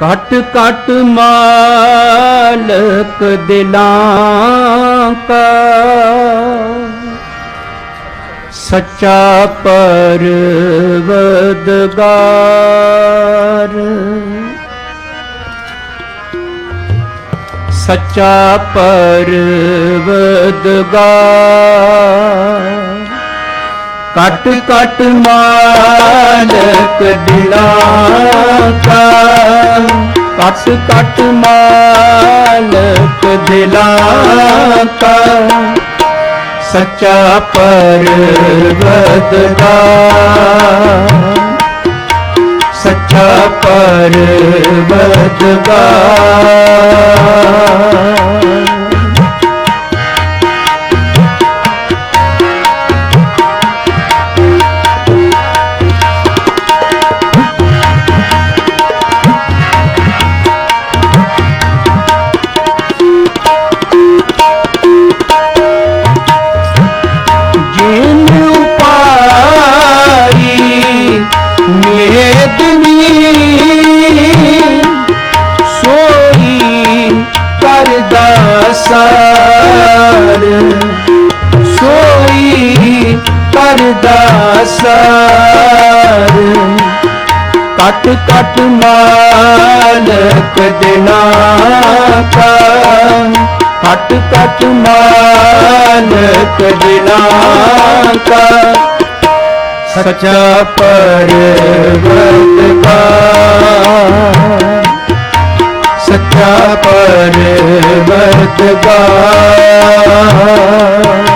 ਕਟ ਕਟ ਮਾਲਕ ਦਿਲਾਂ ਕਾ। ਸੱਚਾ ਪਰਵਦਗਾਰ। ਸੱਚਾ ਪਰਵਦਗਾਰ। ਕਟ ਕਟ ਮਾਲਕ ਦਿਲਾਂ ਕਾ ਕਟ ਕਟ ਮਾਲਕ ਦਿਲਾਂ ਸੱਚਾ ਸੱਚਾ ਪਰਵਦਗਾਰ ਸੱਚਾ ਪਰਵਦਗਾਰ ਕਟ ਕਟ ਮਾਲਕ ਦਿਨਾ ਕਾ ਕਟ ਕਟ ਮਾਲਕ ਦਿਨਾ ਕਾ ਸੱਚਾ ਪਰਵਤਗਾਰ ਸੱਚਾ ਪਰਵਤਗਾਰ ਮਿਹਰਬਾਨ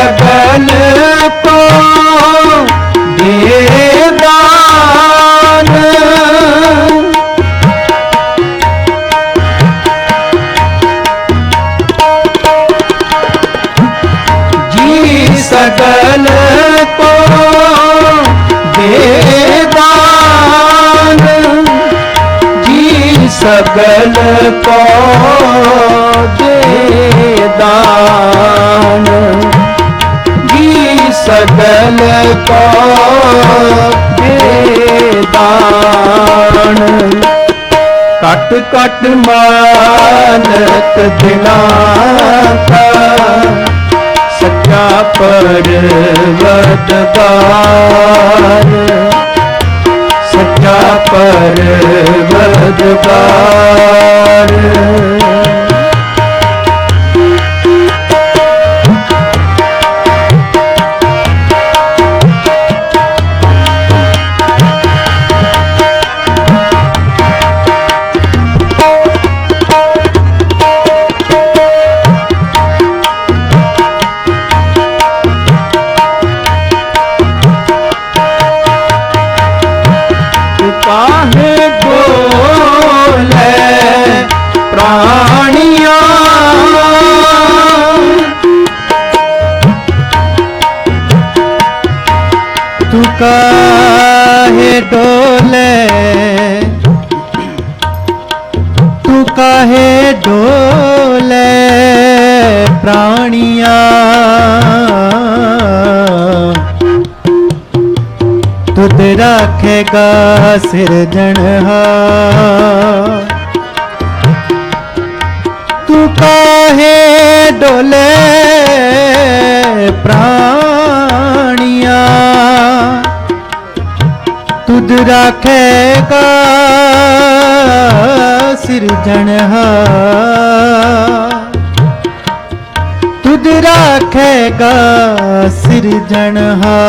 ਜੀ ਸਗਲ ਕੋ ਦੇ ਦਾਨ ਜੀ ਸਗਲ ਕੋ ਦੇ ਦਾਨ ਜੀ ਸਗਲ ਕੋ ਦੇ ਦਾਨ ਸਗਲ ਕੋ ਦੇ ਕਟ ਕਟ ਮਾਨਕ ਦਿਲਾਂ ਕਾ ਸੱਚਾ ਪਰਵਦਗਾਰ ਸੱਚਾ ਪਰਵਦਗਾਰ खुद राखेगा सिरजनहार तू काहे डोले प्राणिया? तुद राखेगा सिरजनहार तुद राखेगा सिरजनहार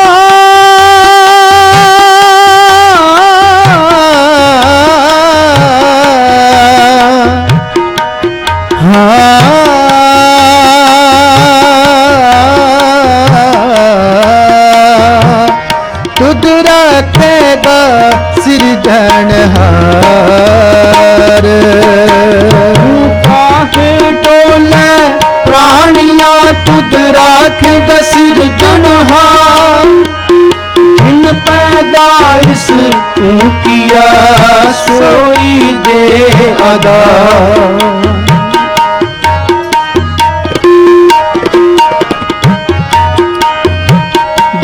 ਸਦਾ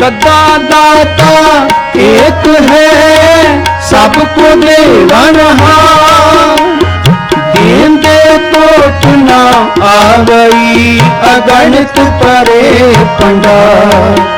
ਦਦਾ ਦਾਤਾ ਇੱਕ ਹੈ, ਸਭ ਕੋ ਦੇਵਨਹਾਰ ਦੇਨ ਦੇ ਕੋਟ ਨਾ ਆਵਈ ਅਗਣਿਤ ਪਰੇ ਪੰਡਾ।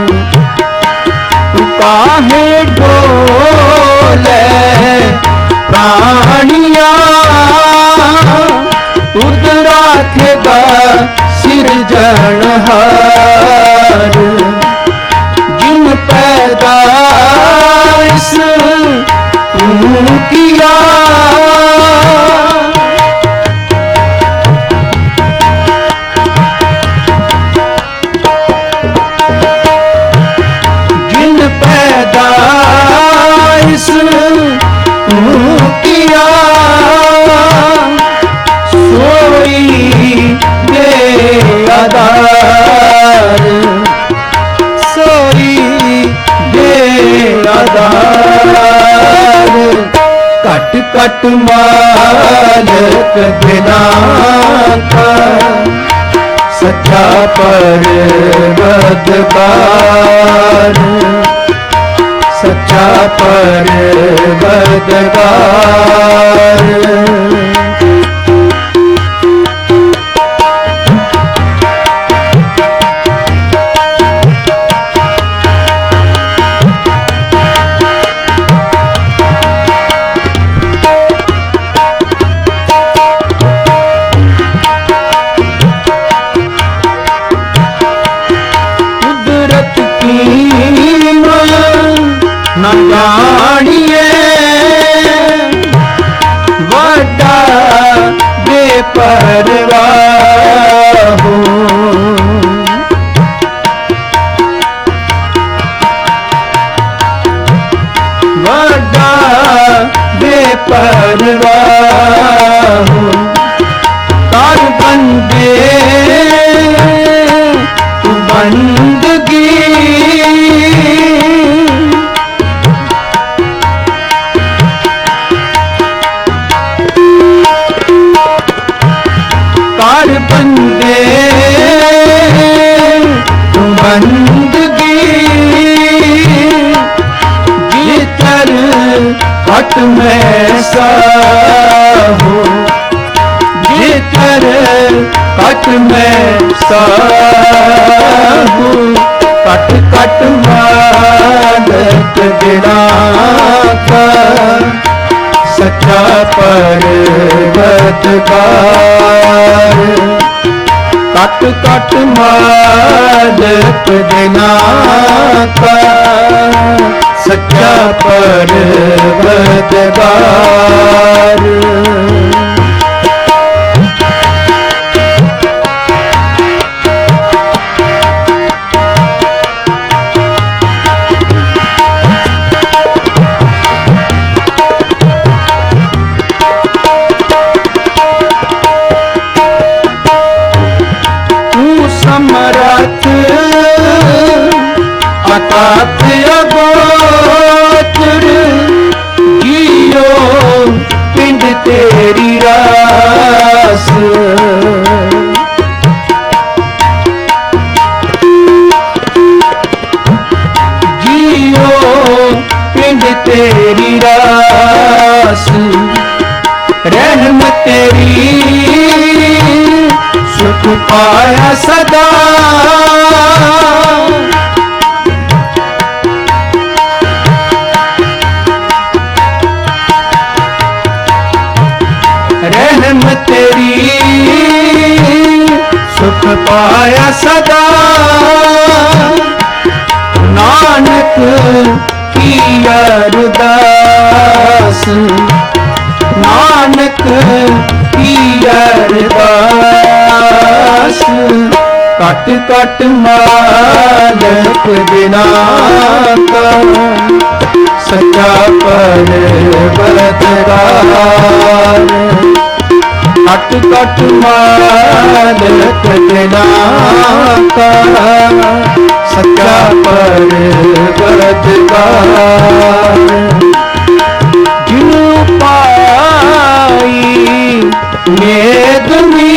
ਤਾਹੇ ਢੋਲੇ ਪ੍ਰਾਣੀਆਂ ਤੁਧ ਰੱਖਦਾ ਸਿਰਜਣਹਾਰ ਘਟ ਘਟ ਮਾਲਕ ਬਿਨਾ ਕਾ ਸੱਚਾ ਪਰਵਦਗਾਰ ਸੱਚਾ ਪਰਵਦਗਾਰ ਕੁਦਰਤ ਨਾ ਜਾਣੀਏ। ਵੱਡਾ ਬੇਪਰਵਾਹ। ਘਟ ਮੈਂ ਸਾਹੋ ਜੇਕਰ ਕਟ ਮੈਂ ਸਾਹੂ ਕਟ ਕਟ ਮਾਲਕ ਜਿਹੜਾ ਕਾ ਸੱਚਾ ਪਰਵਤਕਾਰ ਕਟ ਕਟ ਮਾਲਕ ਬਿਨਾ ਕਾ ਸੱਚਾ ਪਰਵਤਗਾਰ ਤੇਰੀ ਰਾਸ ਰਹਿਮ ਤੇਰੀ। ਸੁਖ ਪਾਇਆ ਸਦਾ। ਰਹਿਮ ਤੇਰੀ ਸੁਖ ਪਾਇਆ ਸਦਾ। ਨਾਨਕ ਕੀ ਅਰਦਾਸ। ਨਾਨਕ ਕੀ ਅਰਦਾਸ। ਕਟ ਕਟ ਮਾਲਕ ਬਿਨਾ ਕਾ ਸੱਚਾ ਪਰਵਤਗਾਰ ਕਟ ਕਟ ਮਾਲਕ ਬਿਨਾ ਕਾ ਸੱਚਾ ਪਰਵਤਗਾਰ ਜਿਉ ਪਾਈ ਮੇਦਨੀ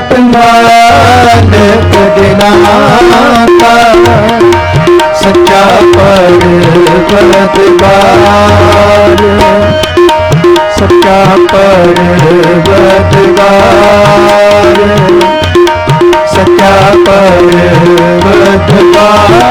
ਕੰਗਾਲ ਪਗਨਾਤਾ ਸੱਚਾ ਪਰਵਤ ਬਾਰ ਸੱਚਾ ਪਰਵਤ ਬਾਰ ਸੱਚਾ ਪਰਵਤ ਬਾਰ